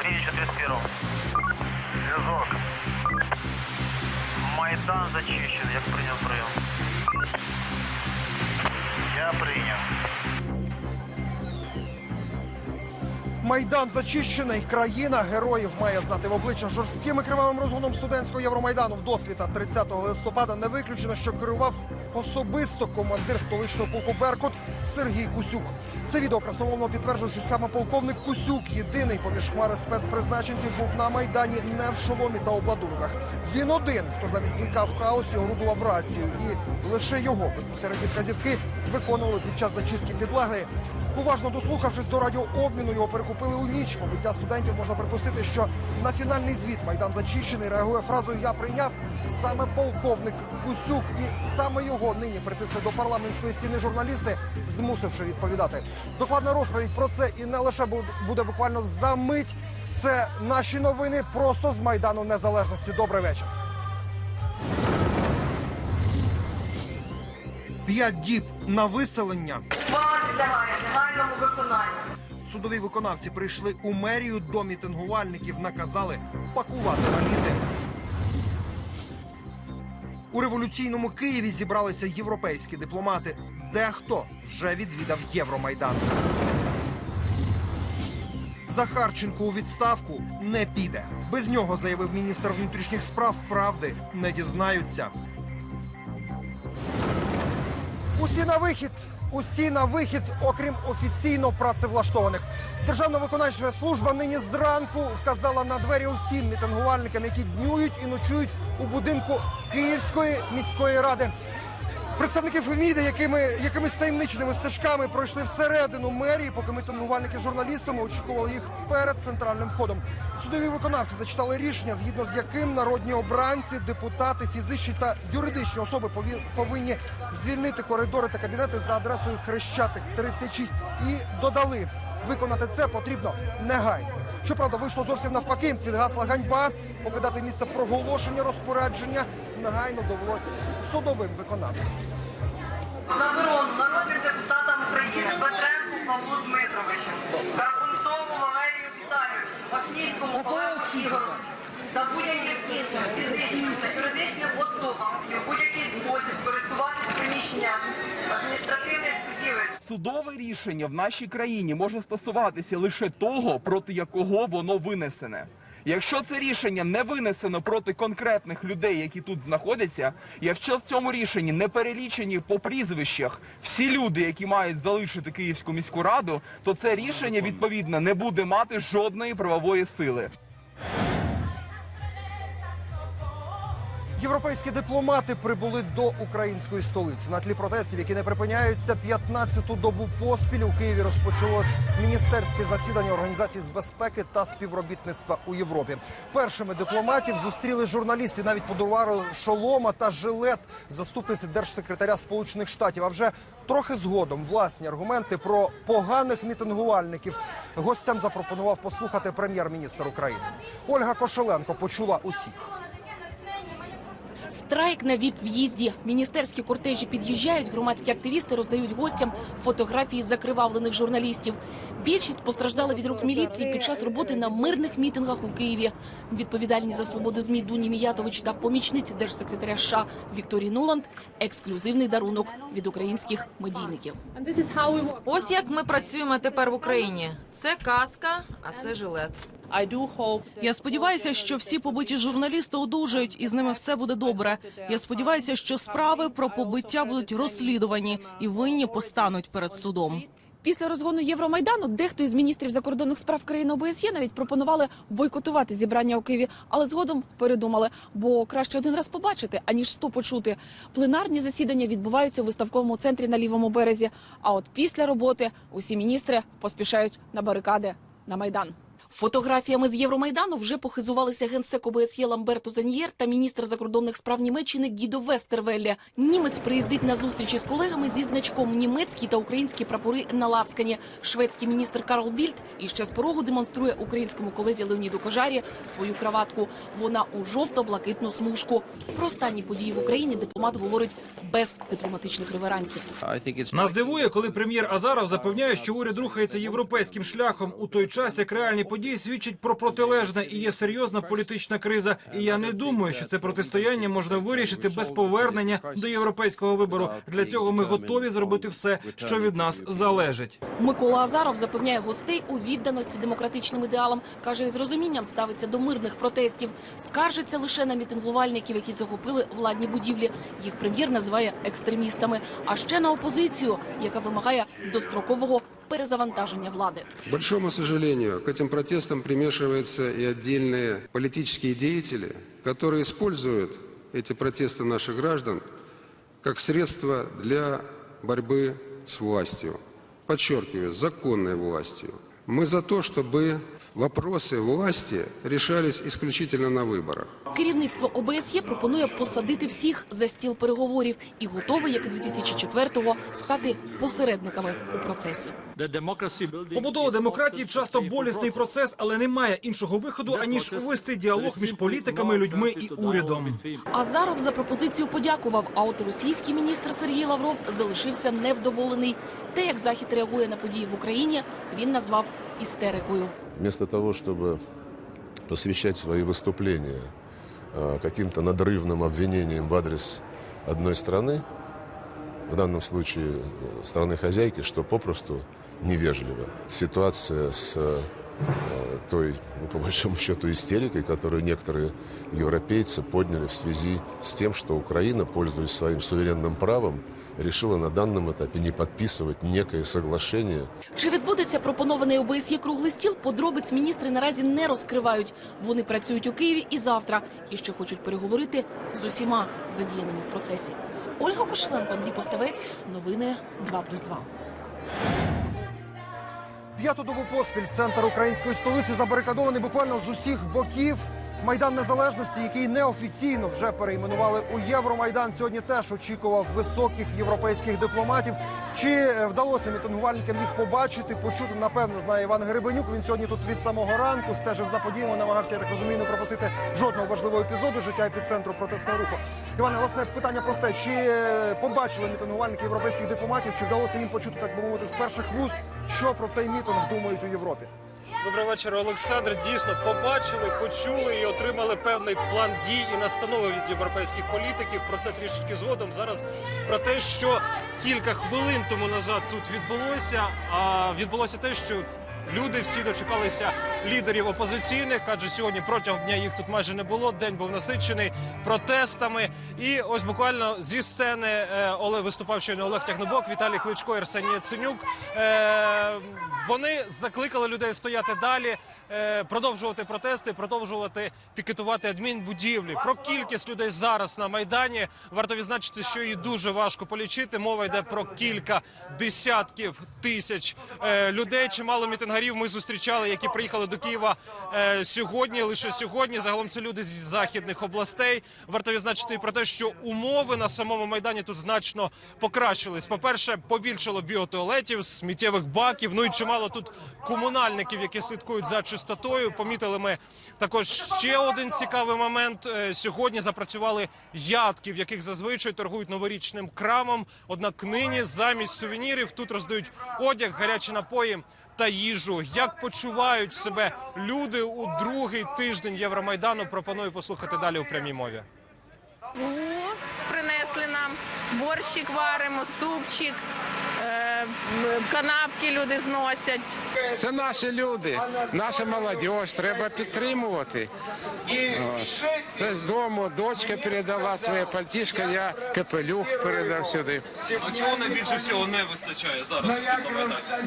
Гринич 31. Зв'язок. Майдан зачищений. Як прийняв прийом? Я прийняв. Майдан зачищений. Країна героїв має знати в обличчя жорстким і кривавим розгоном студентського Євромайдану в досвіта 30 листопада. Не виключено, що керував особисто командир столичного полку Беркут Сергій Кусюк. Це відео красномовно підтверджує, що саме полковник Кусюк, єдиний поміж хмари спецпризначенців, був на майдані не в шоломі та обладунках. Він один, хто замість війка в хаосі орудував рацію, і лише його безпосередні вказівки виконували під час зачистки підлеглої. Уважно дослухавшись до радіообміну, його перехопили у ніч. Побиття студентів можна припустити, що на фінальний звіт майдан зачищений реагує фразою Я прийняв саме полковник Кусюк, і саме його нині притисли до парламентської стіни журналісти, змусивши відповідати. Докладна розповідь про це і не лише буде- буквально за мить. Це наші новини просто з майдану незалежності. Добрий вечір. П'ять діб на виселення. Судові виконавці прийшли у мерію до мітингувальників, наказали пакувати валізи. У революційному Києві зібралися європейські дипломати. Дехто вже відвідав Євромайдан. Захарченко у відставку не піде. Без нього заявив міністр внутрішніх справ. Правди не дізнаються. Усі на вихід. Усі на вихід, окрім офіційно працевлаштованих. Державна виконавча служба нині зранку вказала на двері усім мітингувальникам, які днюють і ночують у будинку Київської міської ради. Представники ФМІДи, якими якимись таємничними стежками пройшли всередину мерії, поки мітингувальники з журналістами очікували їх перед центральним входом. Судові виконавці зачитали рішення, згідно з яким народні обранці, депутати, фізичні та юридичні особи пові- повинні звільнити коридори та кабінети за адресою Хрещатик 36 і додали. Виконати це потрібно негайно. Щоправда, вийшло зовсім навпаки. Підгасла ганьба. Покидати місце проголошення розпорядження негайно довелось судовим виконавцям. Заборону народним депутатам України Петренку Павлу Дмитровичу, Карпунцову Валерію Віталійовичу, Вахнівському Олегу Ігоровичу та будь-яким іншим фізичним та юридичним особам в будь-який спосіб користуватися приміщенням Судове рішення в нашій країні може стосуватися лише того, проти якого воно винесене. Якщо це рішення не винесено проти конкретних людей, які тут знаходяться, якщо в цьому рішенні не перелічені по прізвищах всі люди, які мають залишити Київську міську раду, то це рішення відповідно не буде мати жодної правової сили. Європейські дипломати прибули до української столиці на тлі протестів, які не припиняються. 15-ту добу поспіль у Києві розпочалось міністерське засідання організації з безпеки та співробітництва у Європі. Першими дипломатів зустріли журналісти, навіть подарували шолома та жилет заступниці держсекретаря Сполучених Штатів. А вже трохи згодом власні аргументи про поганих мітингувальників гостям запропонував послухати прем'єр-міністр України. Ольга Кошеленко почула усіх. Страйк на віп-в'їзді. Міністерські кортежі під'їжджають, громадські активісти роздають гостям фотографії закривавлених журналістів. Більшість постраждала від рук міліції під час роботи на мирних мітингах у Києві. Відповідальні за свободу ЗМІ Дуні Міятович та помічниці держсекретаря США Вікторії Нуланд – ексклюзивний дарунок від українських медійників. Ось як ми працюємо тепер в Україні. Це каска, а це жилет. Я сподіваюся, що всі побиті журналісти одужають і з ними все буде добре. Я сподіваюся, що справи про побиття будуть розслідувані і винні постануть перед судом. Після розгону Євромайдану дехто із міністрів закордонних справ країн ОБСЄ навіть пропонували бойкотувати зібрання у Києві, але згодом передумали, бо краще один раз побачити, аніж сто почути. Пленарні засідання відбуваються у виставковому центрі на лівому березі. А от після роботи усі міністри поспішають на барикади на майдан. Фотографіями з Євромайдану вже похизувалися генсек ОБСЄ Ламберто Заньєр та міністр закордонних справ Німеччини Гідо Вестервелле. Німець приїздить на зустрічі з колегами зі значком німецькі та українські прапори на лацкані. Шведський міністр Карл Більд іще з порогу демонструє українському колезі Леоніду Кожарі свою краватку. Вона у жовто-блакитну смужку. Про останні події в Україні дипломат говорить без дипломатичних реверансів. Нас дивує, коли прем'єр Азаров запевняє, що уряд рухається європейським шляхом у той час, як реальні події свідчать про протилежне і є серйозна політична криза. І я не думаю, що це протистояння можна вирішити без повернення до європейського вибору. Для цього ми готові зробити все, що від нас залежить. Микола Азаров запевняє гостей у відданості демократичним ідеалам. Каже, з розумінням ставиться до мирних протестів. Скаржиться лише на мітингувальників, які захопили владні будівлі. Їх прем'єр називає екстремістами. А ще на опозицію, яка вимагає дострокового перезавантаження влади. К большому сожалению, к этим протестам примешиваются и отдельные политические деятели, которые используют эти протесты наших граждан как средство для борьбы с властью. Подчеркиваю, законной властью. Мы за то, чтобы вопросы власти решались исключительно на выборах. Керівництво ОБСЄ пропонує посадити всіх за стіл переговорів і готове, як і 2004-го, стати посередниками у процесі. Побудова демократії часто болісний процес, але немає іншого виходу аніж вести діалог між політиками, людьми і урядом. Азаров за пропозицію подякував, а от російський міністр Сергій Лавров залишився невдоволений. Те, як Захід реагує на події в Україні, він назвав істерикою. вместо того, чтобы посвящать свои выступления э, каким-то надрывным обвинениям в адрес одной страны, в данном случае э, страны-хозяйки, что попросту невежливо. Ситуация с э, той, ну, по большому счету, истерикой, которую некоторые европейцы подняли в связи с тем, что Украина, пользуясь своим суверенным правом, решила на данном этапе не подписывать некое соглашение Чи відбудеться пропонований ОБСЄ круглий стіл? Подробиць міністри наразі не розкривають. Вони працюють у Києві і завтра, і ще хочуть переговорити з усіма задіяними в процесі. Ольга Кошеленко, Андрій Поставець. Новини 2+,2. П'яту добу поспіль центр української столиці забарикадований буквально з усіх боків. Майдан Незалежності, який неофіційно вже перейменували у Євромайдан, сьогодні теж очікував високих європейських дипломатів. Чи е, вдалося мітингувальникам їх побачити, почути, напевно, знає Іван Гребенюк. Він сьогодні тут від самого ранку стежив за подіями, намагався, я так розумію, не пропустити жодного важливого епізоду життя епіцентру протестного руху. Іване, власне, питання просте: чи е, побачили мітингувальники європейських дипломатів, чи вдалося їм почути, так би мовити, з перших вуст, що про цей мітинг думають у Європі? Добрий вечір, Олександр. Дійсно побачили, почули і отримали певний план дій і настанови від європейських політиків. Про це трішечки згодом. Зараз про те, що кілька хвилин тому назад тут відбулося. А відбулося те, що люди всі дочекалися лідерів опозиційних, адже сьогодні протягом дня їх тут майже не було. День був насичений протестами. І ось буквально зі сцени е, Олег виступав щойно Олег Тягнобок, Віталій Кличко, Арсеній Яценюк. Е, вони закликали людей стояти далі, е, продовжувати протести, продовжувати пікетувати адмінбудівлі. Про кількість людей зараз на майдані варто відзначити, що її дуже важко полічити. Мова йде про кілька десятків тисяч людей. Чимало мітингарів ми зустрічали, які приїхали до Києва е, сьогодні. Лише сьогодні. Загалом це люди з західних областей. Варто відзначити і про те, що умови на самому майдані тут значно покращились. По перше, побільшало біотуалетів, сміттєвих баків. Ну і чимало тут комунальників, які слідкують за чистотою. Помітили ми також ще один цікавий момент. Е, Сьогодні запрацювали ядки, в яких зазвичай торгують новорічним крамом. Однак нині замість сувенірів тут роздають одяг, гарячі напої. Та їжу, як почувають себе люди у другий тиждень Євромайдану. Пропоную послухати далі у прямій мові. принесли нам. Борщик варимо, супчик, канапки люди зносять. Це наші люди, наша молодь, треба підтримувати. От. Це з дому дочка передала своє пальтішко, я капелюх передав сюди. А чого найбільше всього не вистачає зараз?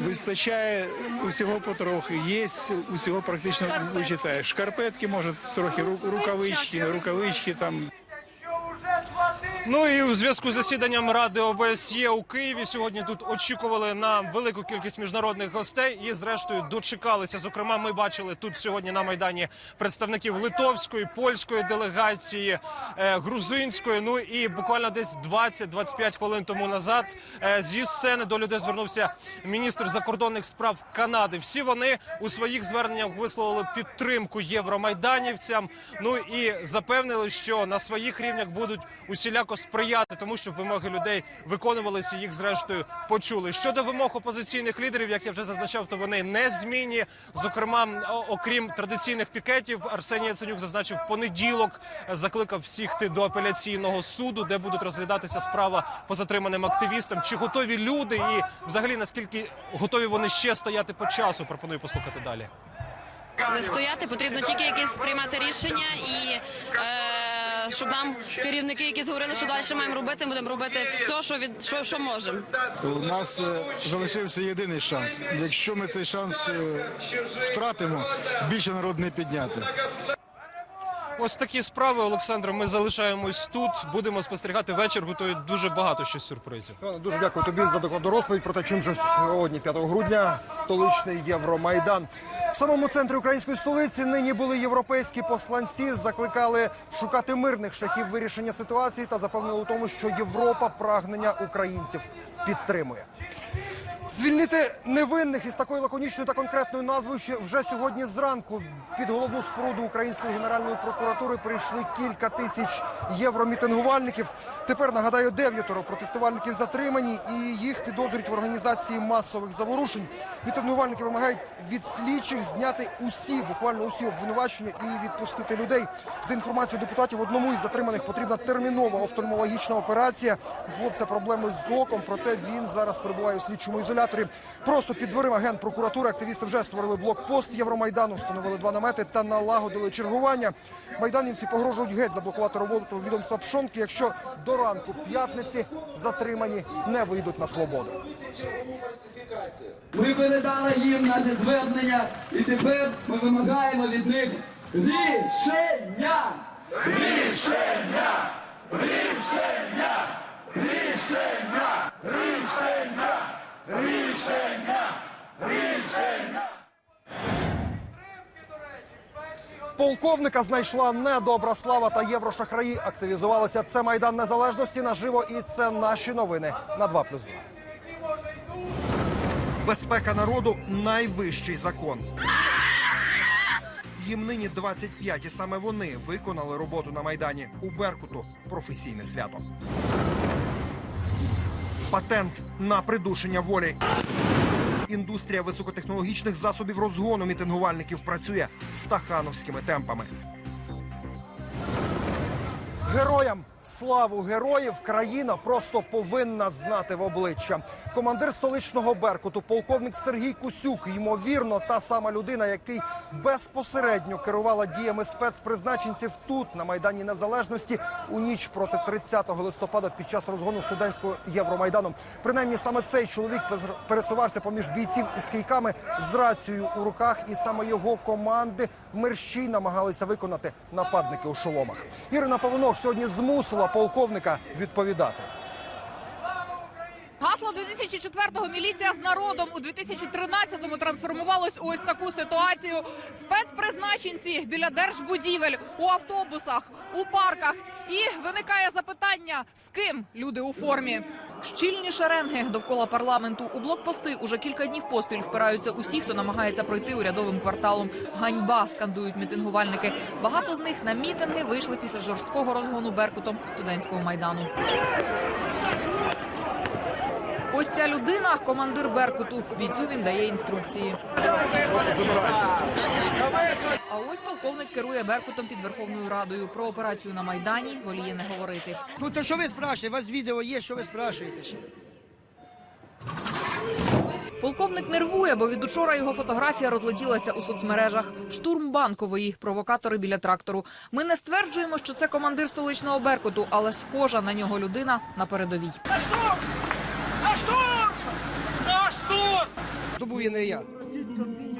Вистачає усього потрохи. Є усього практично вичитаєш. Шкарпетки, може, трохи рукавички, рукавички там Ну і у зв'язку з засіданням Ради ОБСЄ у Києві сьогодні тут очікували на велику кількість міжнародних гостей і, зрештою, дочекалися. Зокрема, ми бачили тут сьогодні на майдані представників литовської, польської делегації, е, грузинської. Ну і буквально десь 20-25 хвилин тому назад е, зі сцени до людей звернувся міністр закордонних справ Канади. Всі вони у своїх зверненнях висловили підтримку євромайданівцям. Ну і запевнили, що на своїх рівнях будуть усіляко сприяти тому, щоб вимоги людей виконувалися. Їх зрештою почули. Щодо вимог опозиційних лідерів, як я вже зазначав, то вони не змінні. Зокрема, окрім традиційних пікетів, Арсеній Яценюк зазначив понеділок, е, закликав всіх йти до апеляційного суду, де будуть розглядатися справа по затриманим активістам. Чи готові люди, і взагалі наскільки готові вони ще стояти по часу? Пропоную послухати далі. Не стояти, потрібно тільки якесь приймати рішення і е, щоб нам керівники, які говорили, що далі маємо робити, будемо робити все, що від що, що можемо. У нас е, залишився єдиний шанс. Якщо ми цей шанс е, втратимо, більше народ не підняти. Ось такі справи, Олександр. Ми залишаємось тут. Будемо спостерігати вечір. Готують дуже багато ще сюрпризів. Дуже дякую тобі за докладну розповідь про те, чим же сьогодні, 5 грудня, столичний Євромайдан. В самому центрі української столиці нині були європейські посланці, закликали шукати мирних шляхів вирішення ситуації та запевнили у тому, що Європа прагнення українців підтримує. Звільнити невинних із такою лаконічною та конкретною назвою ще вже сьогодні зранку під головну споруду Української генеральної прокуратури прийшли кілька тисяч євромітингувальників. Тепер нагадаю, дев'ятеро протестувальників затримані і їх підозрюють в організації масових заворушень. Мітингувальники вимагають від слідчих зняти усі, буквально усі обвинувачення і відпустити людей. За інформацією депутатів, одному із затриманих потрібна термінова офтальмологічна операція. Хлопця проблеми з оком, проте він зараз перебуває у слідчому ізоляторі. Просто під дверима генпрокуратури активісти вже створили блокпост Євромайдану, встановили два намети та налагодили чергування. Майданівці погрожують геть заблокувати роботу відомства Пшонки, якщо до ранку п'ятниці затримані не вийдуть на свободу. Ми передали їм наше звернення, і тепер ми вимагаємо від них рішення! Рішення! Рішення! Рішення! Рішення! Рішення! Полковника знайшла недобра слава та єврошахраї. Активізувалися. Це майдан незалежності наживо, і це наші новини на 2+,2. Безпека народу найвищий закон. Їм нині 25, і саме вони виконали роботу на майдані у Беркуту. Професійне свято. Патент на придушення волі. Індустрія високотехнологічних засобів розгону мітингувальників працює стахановськими темпами. Героям славу героїв країна просто повинна знати в обличчя. Командир столичного Беркуту, полковник Сергій Кусюк, ймовірно, та сама людина, який безпосередньо керувала діями спецпризначенців тут, на майдані Незалежності, у ніч проти 30 листопада під час розгону студентського Євромайдану. Принаймні саме цей чоловік пересувався поміж бійців із кийками з рацією у руках, і саме його команди мерщій намагалися виконати нападники у шоломах. Ірина Павлонок сьогодні змусила полковника відповідати. Гасло 2004-го «Міліція з народом» у 2013-му трансформувалось у ось таку ситуацію. Спецпризначенці біля держбудівель, у автобусах, у парках. І виникає запитання, з ким люди у формі? Щільні шеренги довкола парламенту. У блокпости уже кілька днів поспіль впираються усі, хто намагається пройти урядовим кварталом. Ганьба скандують мітингувальники. Багато з них на мітинги вийшли після жорсткого розгону беркутом студентського майдану. Ось ця людина, командир Беркуту. Бійцю він дає інструкції. А ось полковник керує Беркутом під Верховною Радою. Про операцію на Майдані воліє не говорити. Ну то що ви спрашуєте? У вас відео є, що ви спрашуєте ще? Полковник нервує, бо від учора його фотографія розлетілася у соцмережах. Штурм банкової, провокатори біля трактору. Ми не стверджуємо, що це командир столичного Беркуту, але схожа на нього людина на передовій. На штурм! На штурм! На штурм! То був і не я.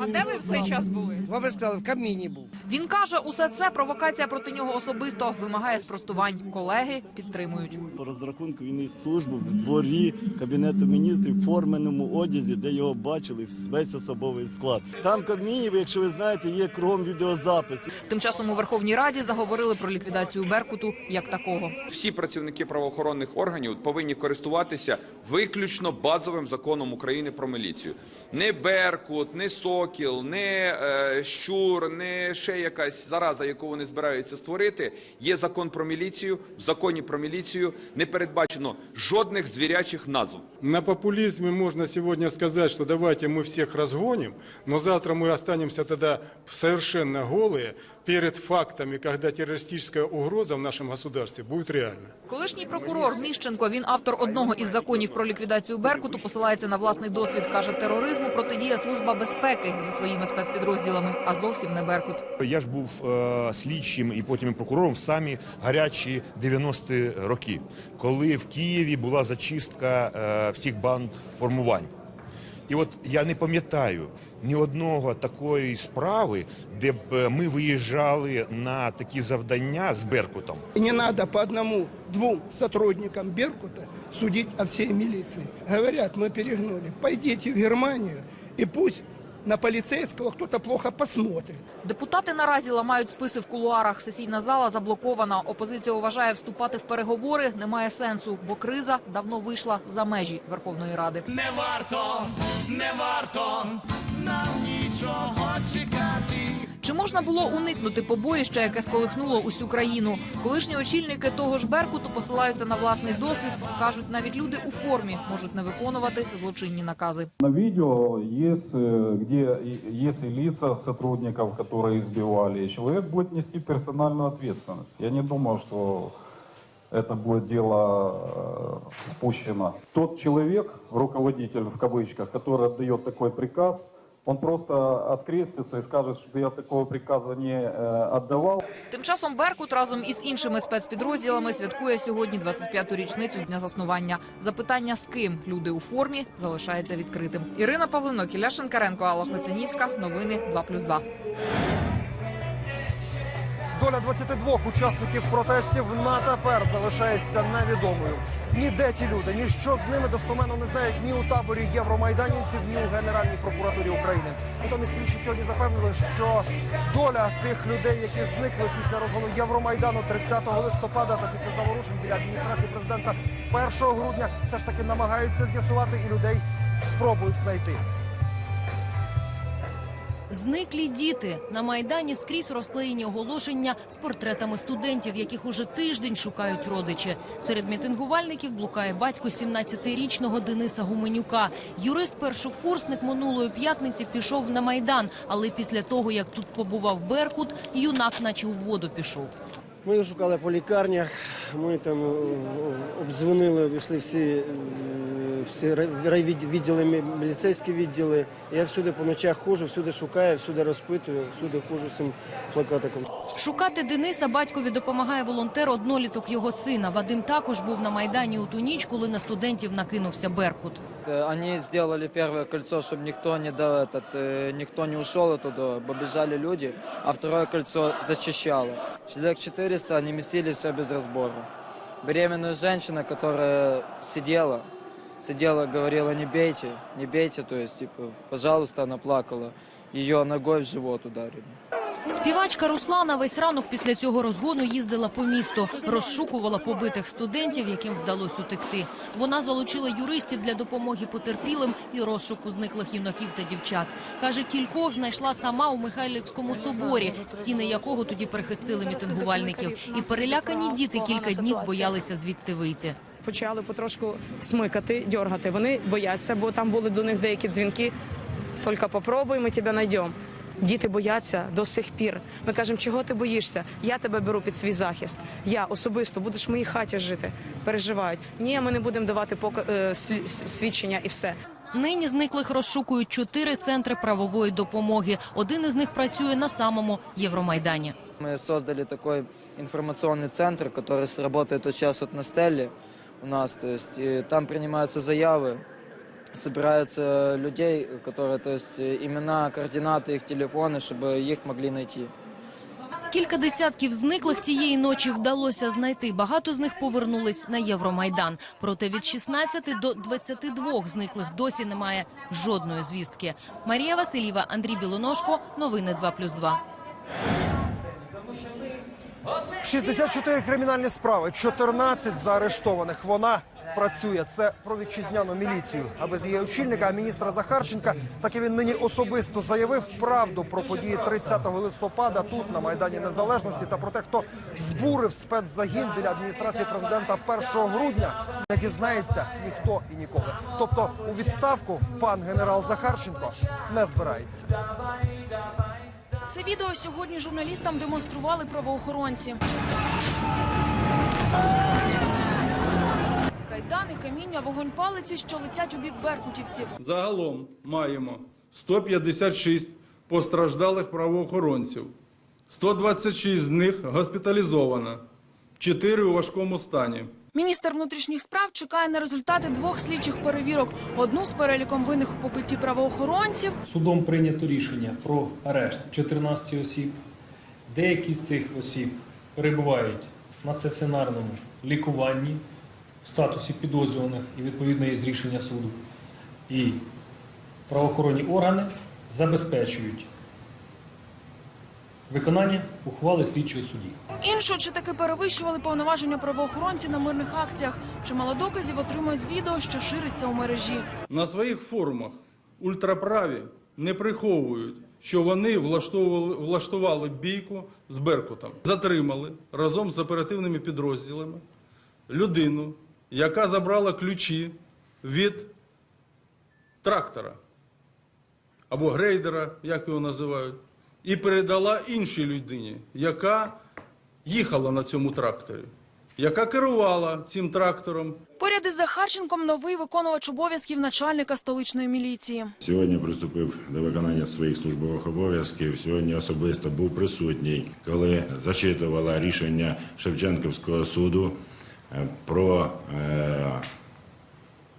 А де ви в цей час були? Вам би сказали, в Каміні був. Він каже, усе це провокація проти нього особисто вимагає спростувань. Колеги підтримують. По розрахунку він із служби в дворі Кабінету міністрів в форменому одязі, де його бачили весь особовий склад. Там Кабмінів, якщо ви знаєте, є кругом відеозаписи. Тим часом у Верховній Раді заговорили про ліквідацію Беркуту як такого. Всі працівники правоохоронних органів повинні користуватися виключно базовим законом України про міліцію. Не Беркут, не Сокіл, не е, Щур, не ще якась зараза, яку вони збираються створити. Є закон про міліцію. В законі про міліцію не передбачено жодних звірячих назв. На популизме можно сегодня сказать, что давайте мы всех разгоним, но завтра мы останемся тогда совершенно голые перед фактами, когда террористическая угроза в нашем государстве будет реальна. Колишній прокурор Міщенко, він автор одного із законів про ліквідацію Беркуту, посилається на власний досвід. Каже, тероризму протидіє служба безпеки зі своїми спецпідрозділами, а зовсім не Беркут. Я ж був е, слідчим і потім прокурором в самі гарячі 90-ті роки, коли в Києві була зачистка е, всіх банд формувань. І от я не пам'ятаю ні одного такої справи, де б е, ми виїжджали на такі завдання з Беркутом. Не треба по одному двом сотрудникам Беркута судити о всій міліції. Говорять, ми перегнули. Пойдіть в Германію і пусть на полицейского кто-то плохо посмотрит. Депутати наразі ламають списи в кулуарах. Сесійна зала заблокована. Опозиція вважає, вступати в переговори немає сенсу, бо криза давно вийшла за межі Верховної Ради. Не варто, не варто нам нічого чекати. Чи можна було уникнути побоїща, яке сколихнуло усю країну? Колишні очільники того ж Беркуту посилаються на власний досвід. кажуть, навіть люди у формі можуть не виконувати злочинні накази. На видео есть, э, где и- есть и лица сотрудников, которые избивали. Человек будет нести персональную ответственность. Я не думаю, что это будет дело э, спущено. Тот человек, руководитель в кавычках, который отдает такой приказ, он просто открестится и скажет, что я такого приказу не э, отдавал. Тим часом Беркут разом із іншими спецпідрозділами святкує сьогодні 25-ту річницю з дня заснування. Запитання з ким люди у формі залишається відкритим. Ірина Павлино, Кіля Шинкаренко, Алла Хоцянівська. Новини 2+,2. Доля 22 учасників протестів на тепер залишається невідомою. Ніде ті люди, ні що з ними достоменно не знають ні у таборі євромайданівців, ні у Генеральній прокуратурі України. Натомість слідчі сьогодні запевнили, що доля тих людей, які зникли після розгону Євромайдану 30 листопада та після заворушень біля адміністрації президента 1 грудня, все ж таки намагаються з'ясувати і людей спробують знайти. Зниклі діти на майдані скрізь розклеєні оголошення з портретами студентів, яких уже тиждень шукають родичі. Серед мітингувальників блукає батько 17-річного Дениса Гуменюка. Юрист-першокурсник минулої п'ятниці пішов на майдан, але після того як тут побував Беркут, юнак, наче у воду пішов. Ми шукали по лікарнях, ми там е, обдзвонили, обійшли всі, е, всі рай- райвідділи, мі- міліцейські відділи. Я всюди по ночах ходжу, всюди шукаю, всюди розпитую, всюди ходжу з цим плакатиком. Шукати Дениса батькові допомагає волонтер одноліток його сина. Вадим також був на майдані у ту ніч, коли на студентів накинувся Беркут. Э, Они сделали первое кольцо, чтобы никто не, до, этот, э, никто не ушел оттуда, побежали люди, а второе кольцо зачищало. Человек 400, они месили все без разбора. Беременная женщина, которая сидела, сидела, говорила, не бейте, не бейте, то есть, типа, пожалуйста, она плакала. Ее ногой в живот ударили. Співачка Руслана весь ранок після цього розгону їздила по місту, розшукувала побитих студентів, яким вдалося утекти. Вона залучила юристів для допомоги потерпілим і розшуку зниклих юнаків та дівчат. Каже, кількох знайшла сама у Михайлівському соборі, стіни якого тоді прихистили мітингувальників. І перелякані діти кілька днів боялися звідти вийти почали потрошку смикати, дергати. Вони бояться, бо там були до них деякі дзвінки. Тільки попробуй, ми тебе знайдемо. Діти бояться до сих пір. Ми кажемо, чого ти боїшся? Я тебе беру під свій захист. Я особисто будеш в моїй хаті жити. Переживають. Ні, ми не будемо давати пока- е, слі- свідчення і все. Нині зниклих розшукують чотири центри правової допомоги. Один із них працює на самому Євромайдані. Мы создали такой информационный центр, который с- работает вот сейчас вот на Стелле у нас. То есть и там принимаются заявы, собираются людей, которые, то есть э, имена, координаты, их телефоны, чтобы их могли найти. Кілька десятків зниклих тієї ночі вдалося знайти. Багато з них повернулись на Євромайдан. Проте від 16 до 22 зниклих досі немає жодної звістки. Марія Васильєва, Андрій Білоножко. Новини 2+,2. 64 кримінальні справи, 14 заарештованих. Вона працює. Це про вітчизняну міліцію. А без її очільника, міністра Захарченка, так і він нині особисто заявив правду про події 30 листопада тут на майдані Незалежності та про те, хто збурив спецзагін біля адміністрації президента 1 грудня, не дізнається ніхто і ніколи. Тобто у відставку пан генерал Захарченко не збирається. Це відео сьогодні журналістам демонстрували правоохоронці. Кайдани, каміння, вогонь палиці, що летять у бік беркутівців. Загалом маємо 156 постраждалих правоохоронців. 126 з них госпіталізовано, 4 у важкому стані. Міністр внутрішніх справ чекає на результати двох слідчих перевірок. Одну з переліком винних у побитті правоохоронців, Судом прийнято рішення про арешт 14 осіб. Деякі з цих осіб перебувають на стаціонарному лікуванні в статусі підозрюваних і відповідно є з рішення суду. І правоохоронні органи забезпечують виконання ухвали слідчого судді. Іншу чи таки перевищували повноваження правоохоронці на мирних акціях. Чимало доказів отримують з відео, що шириться у мережі. На своїх форумах ультраправі не приховують, що вони влаштовували, влаштували бійку з Беркутом. Затримали разом з оперативними підрозділами людину, яка забрала ключі від трактора або грейдера, як його називають, і передала іншій людині, яка їхала на цьому тракторі, яка керувала цим трактором. Поряд із Захарченком новий виконувач обов'язків начальника столичної міліції. Сьогодні приступив до виконання своїх службових обов'язків. Сьогодні особисто був присутній, коли зачитувала рішення Шевченківського суду е, про е,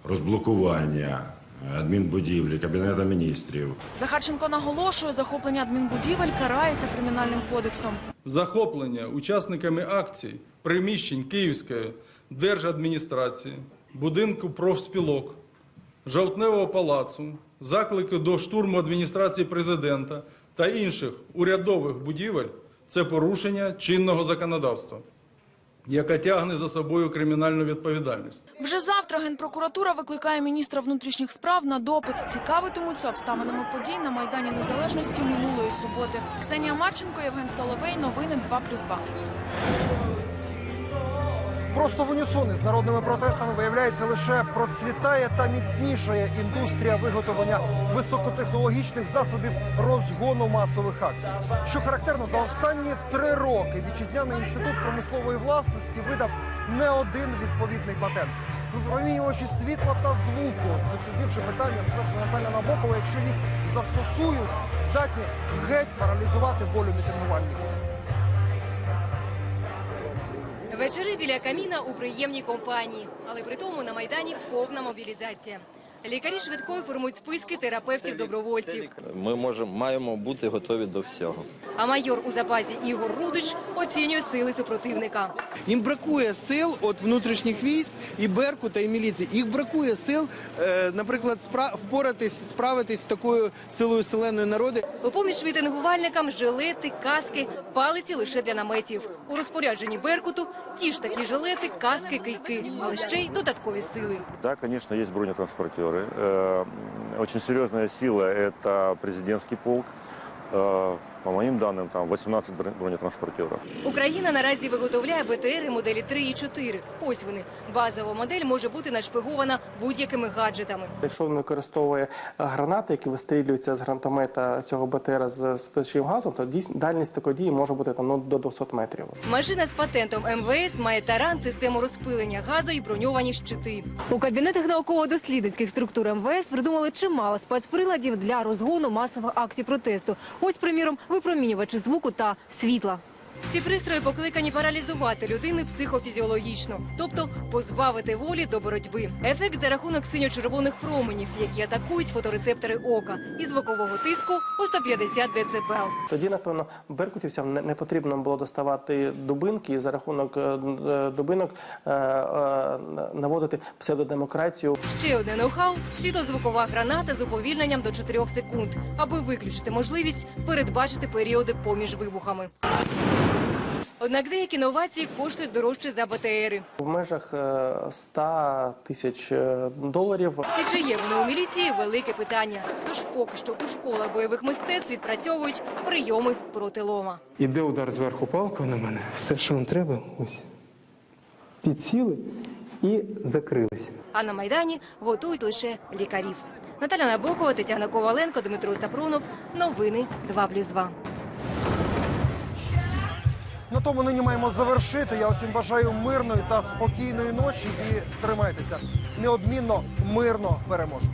розблокування адмінбудівлі Кабінету міністрів. Захарченко наголошує, захоплення адмінбудівель карається кримінальним кодексом. захоплення учасниками акцій приміщень Київської держадміністрації, будинку профспілок, Жовтневого палацу, заклики до штурму адміністрації президента та інших урядових будівель це порушення чинного законодавства, яке тягне за собою кримінальну відповідальність. Вже завтра Генпрокуратура викликає міністра внутрішніх справ на допит. Цікавитимуться обставинами подій на Майдані Незалежності минулої суботи. Ксенія Марченко, Євген Соловей. Новини 2+,2. Просто в унісон із народними протестами виявляється лише процвітає та міцнішає індустрія виготовлення високотехнологічних засобів розгону масових акцій. Що характерно, за останні три роки вітчизняний інститут промислової власності видав не один відповідний патент. Випромінювачі світла та звуку, дослідивши питання, стверджує Наталя Набокова, якщо їх застосують, здатні геть паралізувати волю мітингувальників. Вечори біля каміна у приємній компанії, але при тому на майдані повна мобілізація. Лікарі швидкої формують списки терапевтів добровольців. Ми можемо маємо бути готові до всього. А майор у запасі Ігор Рудич оцінює сили супротивника. Їм бракує сил від внутрішніх військ і Беркута, і міліції. Їх бракує сил, е, наприклад, впоратись, справитись з такою силою селеної народи. У поміж мітингувальникам жилети, каски, палиці лише для наметів. У розпорядженні Беркуту ті ж такі жилети, каски, кийки, але ще й додаткові сили. Да, конечно, есть бронетранспортеры. Э, Очень серьезная сила – это президентский полк. По моим данным, там 18 бро- бронетранспортеров. Україна наразі виготовляє БТРи моделі 3 і 4. Ось вони. Базова модель може бути нашпигована будь-якими гаджетами. Якщо він використовує е, гранати, які вистрілюються з гранатомета цього БТР з сточним газом, то дійсно дальність такої дії може бути там ну, до 200 метрів. Машина з патентом МВС має таран, систему розпилення газу і броньовані щити. У кабінетах науково-дослідницьких структур МВС придумали чимало спецприладів для розгону масових акцій протесту. Ось, приміром, випромінювачі звуку та світла. Ці пристрої покликані паралізувати людину психофізіологічно, тобто позбавити волі до боротьби. Ефект за рахунок синьо-червоних променів, які атакують фоторецептори ока і звукового тиску у 150 дБ. Тоді, напевно, беркутівцям не, потрібно було доставати дубинки і за рахунок е, е, дубинок е, наводити псевдодемократію. Ще одне ноу-хау – світлозвукова граната з уповільненням до 4 секунд, аби виключити можливість передбачити періоди поміж вибухами. Однак деякі новації коштують дорожче за БТРи. В межах е, 100 тисяч е, доларів. І чи є вони у міліції – велике питання. Тож поки що у школах бойових мистецтв відпрацьовують прийоми проти лома. Іде удар зверху палкою на мене. Все, що вам треба, ось. Підсіли і закрилися. А на Майдані готують лише лікарів. Наталя Набокова, Тетяна Коваленко, Дмитро Сапронов. Новини 2+,2. На тому нині маємо завершити. Я усім бажаю мирної та спокійної ночі і тримайтеся. Неодмінно мирно переможемо.